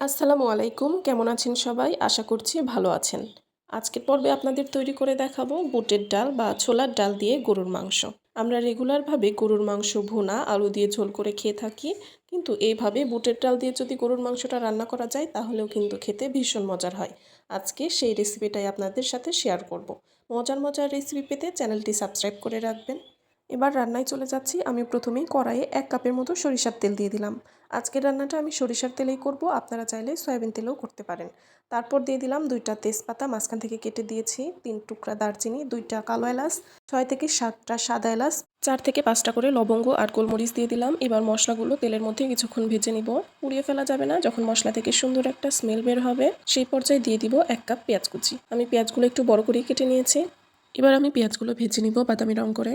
আসসালামু আলাইকুম। কেমন আছেন সবাই? আশা করছি ভালো আছেন। আজকের পর্বে আপনাদের তৈরি করে দেখাবো বুটের ডাল বা ছোলার ডাল দিয়ে গরুর মাংস। আমরা রেগুলারভাবে গরুর মাংস, ভুনা, আলু দিয়ে ঝোল করে খেয়ে থাকি। কিন্তু এইভাবে বুটের ডাল দিয়ে যদি গরুর মাংসটা রান্না করা যায়, তাহলেও কিন্তু খেতে ভীষণ মজার হয়। আজকে সেই রেসিপিটাই আপনাদের সাথে শেয়ার করব। মজার মজার রেসিপি পেতে চ্যানেলটি সাবস্ক্রাইব করে রাখবেন। এবার রান্নায় চলে যাচ্ছি। আমি প্রথমেই কড়াইয়ে এক কাপের মতো সরিষার তেল দিয়ে দিলাম। আজকের রান্নাটা আমি সরিষার তেলেই করব। আপনারা চাইলে সয়াবিন তেলেও করতে পারেন। তারপর দিয়ে দিলাম দুইটা তেজপাতা, মাঝখান থেকে কেটে দিয়েছি তিন টুকরা দারচিনি, দুইটা কালো এলাচ, ছয় থেকে সাতটা সাদা এলাচ, চার থেকে পাঁচটা করে লবঙ্গ আর গোলমরিচ দিয়ে দিলাম। এবার মশলাগুলো তেলের মধ্যে কিছুক্ষণ ভেজে নিব। পুড়িয়ে ফেলা যাবে না। যখন মশলা থেকে সুন্দর একটা স্মেল বের হবে, সেই পর্যায়ে দিয়ে দিব এক কাপ পেঁয়াজ কুচি। আমি পেঁয়াজগুলো একটু বড় করেই কেটে নিয়েছি। এবার আমি পেঁয়াজগুলো ভেজে নিব বাদামি রং করে।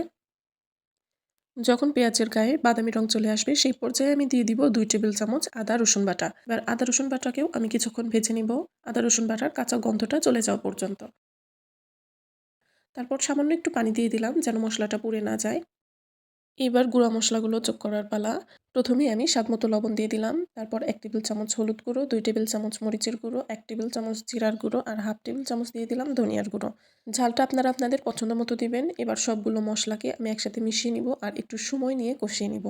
যখন পেঁয়াজের গায়ে বাদামি রং চলে আসবে, সেই পর্যায়ে আমি দিয়ে দিব দুই টেবিল চামচ আদা, রসুন বাটা। এবার আদা, রসুন বাটাকেও আমি কিছুক্ষণ ভেজে নিব। আদা, রসুন বাটার কাঁচা গন্ধটা চলে যাওয়া পর্যন্ত। তারপর সামান্য একটু পানি দিয়ে দিলাম যেন মশলাটা পুড়ে না যায়। এবার গুঁড়া মশলাগুলো চোখ করার পালা। প্রথমেই আমি স্বাদ মতো লবণ দিয়ে দিলাম। তারপর এক টেবিল চামচ হলুদ গুঁড়ো, দুই টেবিল চামচ মরিচের গুঁড়ো, এক টেবিল চামচ জিরার গুঁড়ো আর হাফ টেবিল চামচ দিয়ে দিলাম ধনিয়ার গুঁড়ো। ঝালটা আপনারা আপনাদের পছন্দ মতো দিবেন। এবার সবগুলো মশলাকে আমি একসাথে মিশিয়ে নিব আর একটু সময় নিয়ে কষিয়ে নিব।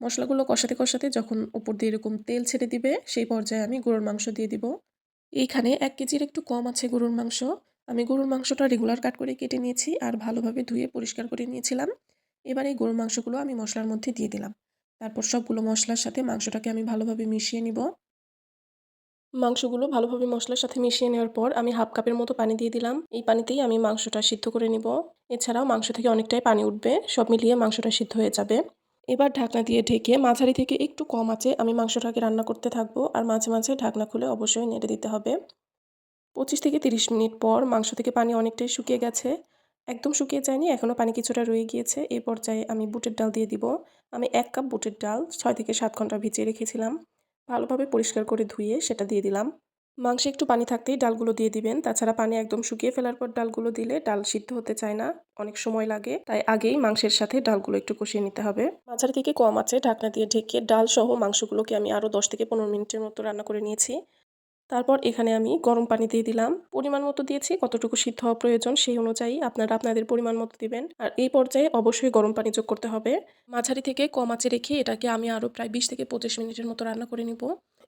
মশলাগুলো কষাতে কষাতে যখন উপর দিয়ে এরকম তেল ছেড়ে দিবে, সেই পর্যায়ে আমি গরুর মাংস দিয়ে দিব। এইখানে এক কেজির একটু কম আছে গরুর মাংস। আমি গরুর মাংসটা রেগুলার কাট করে কেটে নিয়েছি আর ভালোভাবে ধুয়ে পরিষ্কার করে নিয়েছিলাম। এবার এই গরুর মাংসগুলো আমি মশলার মধ্যে দিয়ে দিলাম। তারপর সবগুলো মশলার সাথে মাংসটাকে আমি ভালোভাবে মিশিয়ে নিব। মাংসগুলো ভালোভাবে মশলার সাথে মিশিয়ে নেওয়ার পর আমি হাফ কাপের মতো পানি দিয়ে দিলাম। এই পানিতেই আমি মাংসটা সিদ্ধ করে নিব। এছাড়াও মাংস থেকে অনেকটাই পানি উঠবে, সব মিলিয়ে মাংসটা সিদ্ধ হয়ে যাবে। এবার ঢাকনা দিয়ে ঢেকে মাঝারি থেকে একটু কম আছে আমি মাংসটাকে রান্না করতে থাকব আর মাঝে মাঝে ঢাকনা খুলে অবশ্যই নেড়ে দিতে হবে। পঁচিশ থেকে তিরিশ মিনিট পর মাংস থেকে পানি অনেকটাই শুকিয়ে গেছে। একদম শুকিয়ে যায়নি, এখনও পানি কিছুটা রয়ে গিয়েছে। এই পর্যায়ে আমি বুটের ডাল দিয়ে দিব। আমি এক কাপ বুটের ডাল ছয় থেকে সাত ঘণ্টা ভিজিয়ে রেখেছিলাম। ভালোভাবে পরিষ্কার করে ধুয়ে সেটা দিয়ে দিলাম। মাংসে একটু পানি থাকতেই ডালগুলো দিয়ে দিবেন। তাছাড়া পানি একদম শুকিয়ে ফেলার পর ডালগুলো দিলে ডাল সিদ্ধ হতে চায় না, অনেক সময় লাগে। তাই আগেই মাংসের সাথে ডালগুলো একটু কষিয়ে নিতে হবে। মাঝারি থেকে কম আছে, ঢাকনা দিয়ে ঢেকে ডাল সহ মাংসগুলোকে আমি আরও দশ থেকে পনেরো মিনিটের মতো রান্না করে নিয়েছি। তারপর এখানে আমি গরম পানি দিয়ে দিলাম। পরিমাণ মতো দিয়েছি, কতটুকু সিদ্ধ হওয়া প্রয়োজন সেই অনুযায়ী আপনারা আপনাদের পরিমাণ মতো দিবেন। আর এই পর্যায়ে অবশ্যই গরম পানি যোগ করতে হবে। মাঝারি থেকে কম আঁচে রেখে এটাকে আমি আরও প্রায় বিশ থেকে পঁচিশ মিনিটের মতো রান্না করে নিব।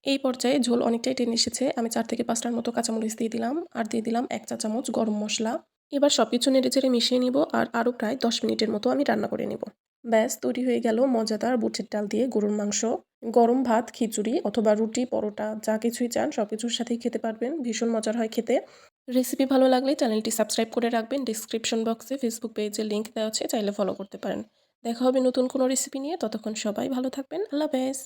এই পর্যায়ে ঝোল অনেকটাই টেনে এসেছে। আমি চার থেকে পাঁচটার মতো কাঁচামরিচ দিয়ে দিলাম আর দিয়ে দিলাম এক চা চামচ গরম মশলা। এবার সব কিছু নেড়ে চেড়ে মিশিয়ে নিব আর আরও প্রায় দশ মিনিটের মতো আমি রান্না করে নিব। ব্যাস, তৈরি হয়ে গেল মজাদার বুটের ডাল দিয়ে গরুর মাংস। গরম ভাত, খিচুড়ি অথবা রুটি, পরোটা, যা কিছুই চান সব কিছুর সাথেই খেতে পারবেন। ভীষণ মজার হয় খেতে। রেসিপি ভালো লাগলে চ্যানেলটি সাবস্ক্রাইব করে রাখবেন। ডিসক্রিপশন বক্সে ফেসবুক পেজে লিঙ্ক দেওয়া আছে, চাইলে ফলো করতে পারেন। দেখা হবে নতুন কোনো রেসিপি নিয়ে। ততক্ষণ সবাই ভালো থাকবেন। আল্লাহ হাফেজ।